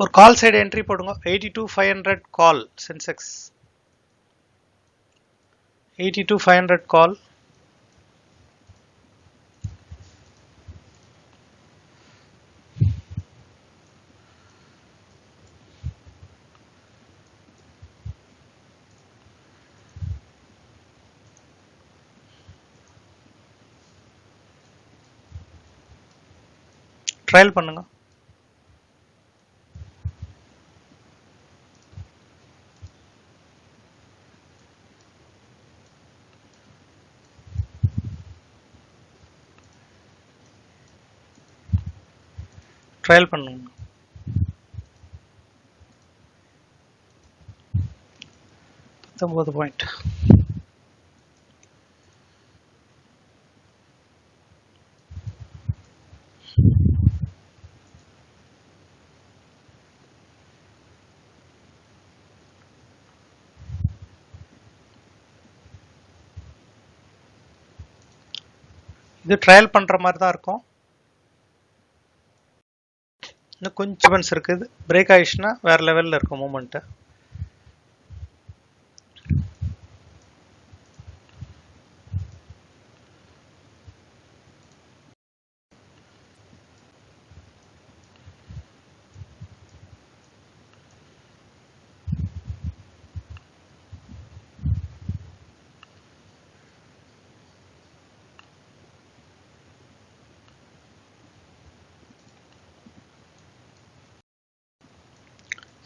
ஒரு call side entry போடுங்க. Eighty two five hundred call sensex eighty two five hundred call trial பண்ணுங்கள் trial பண்ணுங்க பத்தொன்பது point இது ட்ரையல் பண்ற மாதிரி தான் இருக்கும். இன்னும் கொஞ்சம் பன்ஸ் இருக்குது. பிரேக் ஆயிடுச்சுன்னா வேற லெவல்ல இருக்கும் மூமெண்ட்டு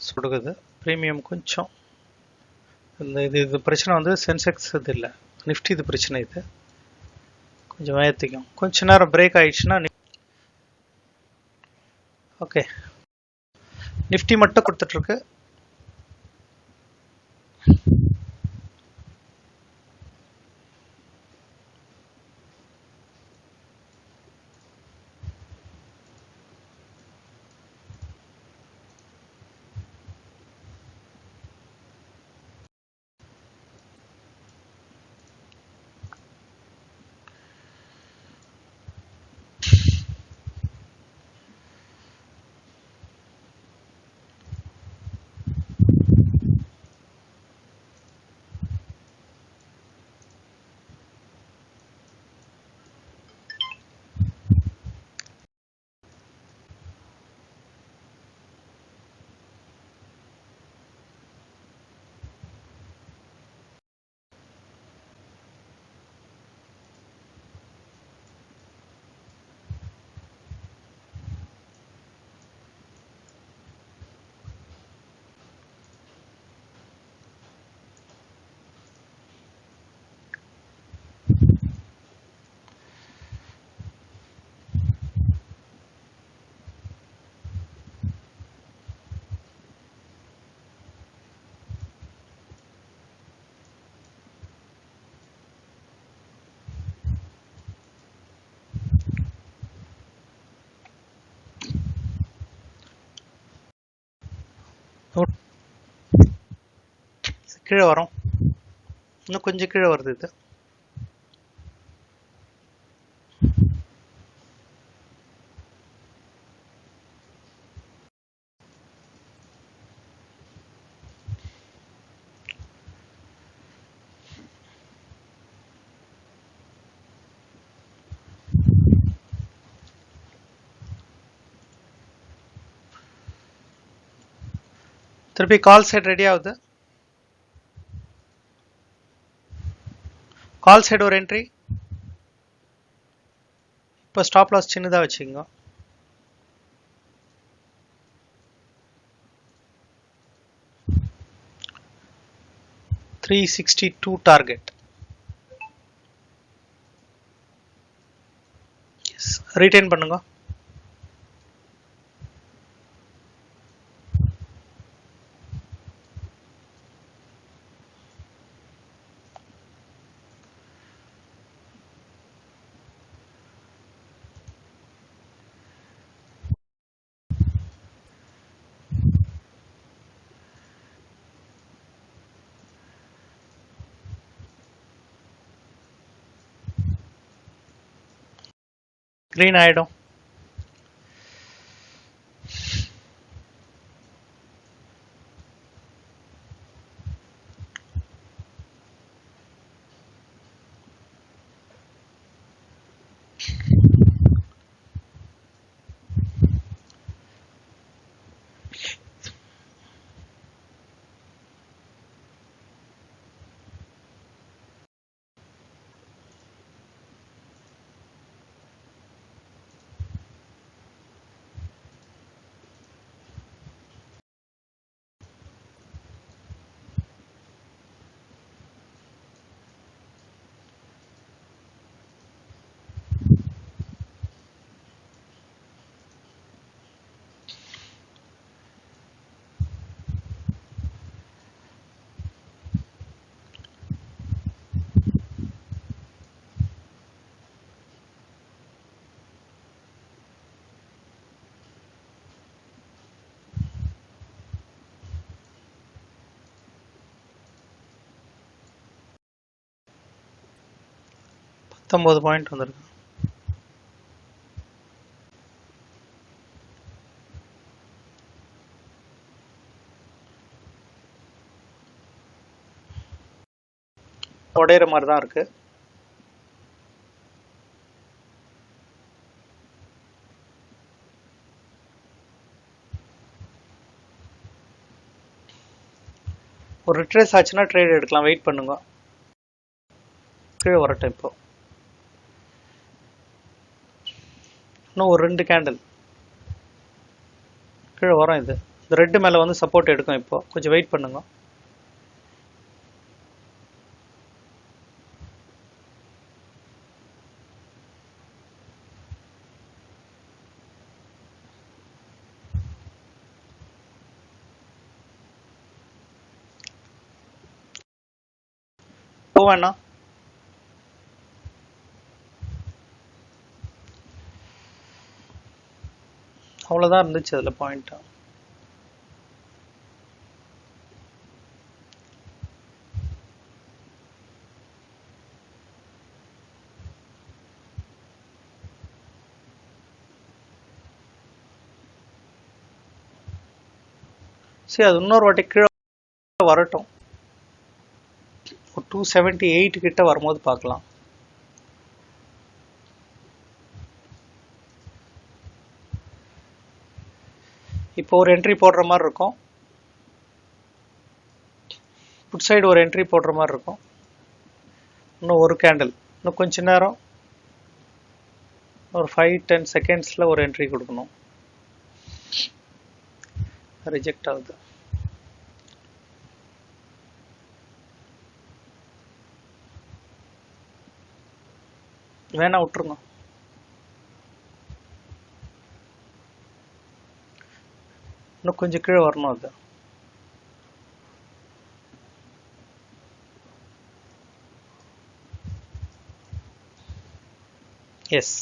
சுடுகுது ப்ரீமியம் கொஞ்சம். இந்த இது இது பிரச்சனை வந்து சென்செக்ஸ் இது இல்லை. நிஃப்டி இது பிரச்சனை இது. கொஞ்சம் வயத்திக்கும் கொஞ்ச நேரம் பிரேக் ஆயிடுச்சுன்னா ஓகே நிஃப்டி மட்டும் கொடுத்துட்ருக்கு கீழே வரும். இன்னும் கொஞ்சம் கீழே வருது இது. திருப்பி கால் சைடு ரெடி ஆகுது. கால் சைடு ஒரு என்ட்ரி இப்போ ஸ்டாப் லாஸ் சின்னதாக வச்சுக்கோங்க. Three sixty two target retain பண்ணுங்க. க்ரீன் ஆகிடும் பத்தொம்பது பாயிண்ட் வந்திருக்கு. உடையிற மாதிரி தான் இருக்கு. ஒரு ரிட்ரேஸ் ஆச்சுன்னா ட்ரேட் எடுக்கலாம். வெயிட் பண்ணுங்க. கீழே வரட்டும் இப்போது இன்னும் ஒரு ரெண்டு கேண்டில் கீழே வரும் இது. இந்த ரெட்டு மேலே வந்து சப்போர்ட் எடுக்கும் இப்போ. கொஞ்சம் வெயிட் பண்ணுங்க. வேணாம். அவ்வளோதான் இருந்துச்சு அதில் பாயிண்ட்டு சரி அது இன்னொரு வாட்டி கீழே வரட்டும். ஒரு டூ செவன்ட்டி எயிட் கிட்ட வரும்போது பார்க்கலாம். இப்போ ஒரு என்ட்ரி போடுற மாதிரி இருக்கும். புட் சைடு ஒரு என்ட்ரி போடுற மாதிரி இருக்கும். இன்னும் ஒரு கேண்டில் இன்னும் கொஞ்ச நேரம். ஒரு ஃபைவ் டென் செகண்ட்ஸில் ஒரு என்ட்ரி கொடுக்கணும். ரிஜெக்ட் ஆகுது. வேணா விட்டுருங்க. இன்னும் கொஞ்சம் கீழே வரணும் அது. எஸ்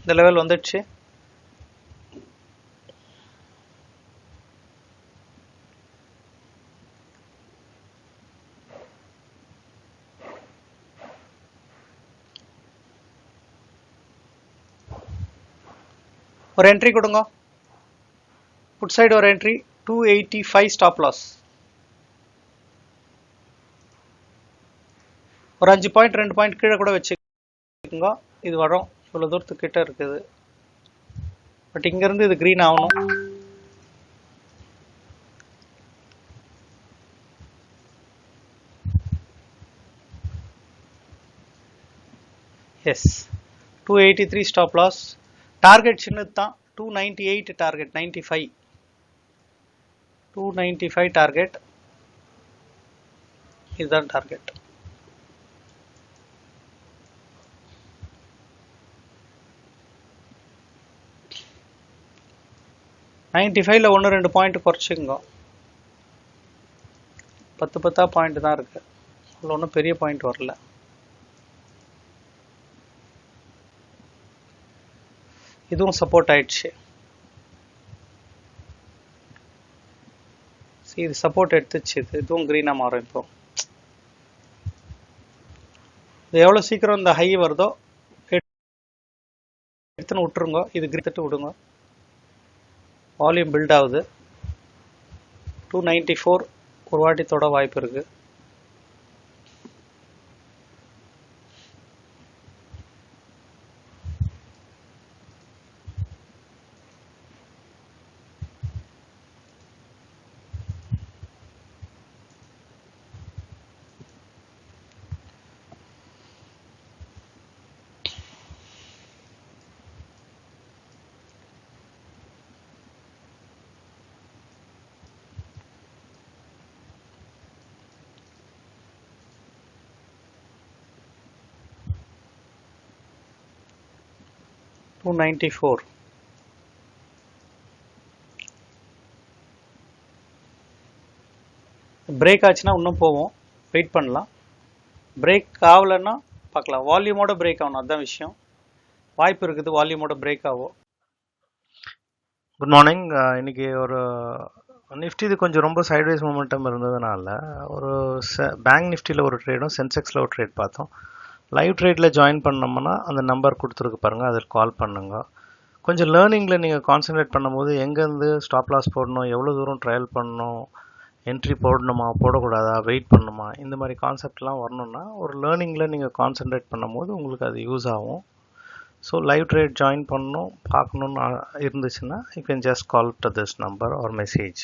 இந்த லெவல் வந்துடுச்சு. ஒரு என்ட்ரி கொடுங்க. Put சைடு ஒரு என்ட்ரி டூ எயிட்டி ஃபைவ் ஒரு அஞ்சு பாயிண்ட் ரெண்டு பாயிண்ட் கீழே கூட வச்சுக்கோங்க. இது வரும். இவ்வளோ தூரத்துக்கிட்ட இருக்குது. பட் இங்கேருந்து இது க்ரீன் ஆகணும். Yes two eighty three stop loss target சின்னது தான் two ninety eight target ninety five two ninety five target இதுதான் டார்கெட் நைன்டி ஃபைவ்ல ஒன்று ரெண்டு பாயிண்ட் குறைச்சிங்க பத்து பத்தா பாயிண்ட் தான் இருக்கு. அதில் ஒன்றும் பெரிய பாயிண்ட் வரல. இதுவும் சப்போர்ட் ஆயிடுச்சு. இது சப்போர்ட் எடுத்துச்சு. இது இதுவும் க்ரீனாக மாறும் இப்போ. இது எவ்வளோ சீக்கிரம் இந்த ஹை வருதோ எடுத்துன்னு விட்டுருங்க. இது கிரித்துட்டு விடுங்க. வால்யூம் பில்ட் ஆகுது. டூ நைன்ட்டி ஃபோர் ஒரு வாட்டி தொட வாய்ப்பு இருக்குது டூ நைன்டி ஃபோர் பிரேக் ஆச்சுன்னா இன்னும் போவோம். வெயிட் பண்ணலாம். பிரேக் ஆகலைன்னா பார்க்கலாம். வால்யூமோட பிரேக் ஆகணும். அதுதான் விஷயம். வாய்ப்பு இருக்குது. வால்யூமோட பிரேக் ஆகும். குட் மார்னிங் இன்னைக்கு ஒரு நிஃப்டி இது கொஞ்சம் ரொம்ப சைட்வைஸ் மூமெண்டம் இருந்ததுனால ஒரு பேங்க் நிஃப்டியில் ஒரு ட்ரேடும் சென்செக்ஸில் ஒரு ட்ரேட் பார்த்தோம். லைவ் ட்ரேடில் ஜாயின் பண்ணோம்னா அந்த நம்பர் கொடுத்துருக்கு பாருங்கள் அதில் கால் பண்ணுங்க. கொஞ்சம் லேர்னிங்கில் நீங்கள் கான்சென்ட்ரேட் பண்ணும்போது எங்கேருந்து ஸ்டாப் லாஸ் போடணும் எவ்வளோ தூரம் ட்ரையல் பண்ணணும் என்ட்ரி போடணுமா போடக்கூடாதா வெயிட் பண்ணணுமா இந்த மாதிரி கான்செப்ட்லாம் வரணும்னா ஒரு லேர்னிங்கில் நீங்கள் கான்சென்ட்ரேட் பண்ணும்போது உங்களுக்கு அது யூஸ் ஆகும். ஸோ லைவ் ட்ரேட் ஜாயின் பண்ணணும் பார்க்கணுன்னு இருந்துச்சுன்னா you can just call to this number or message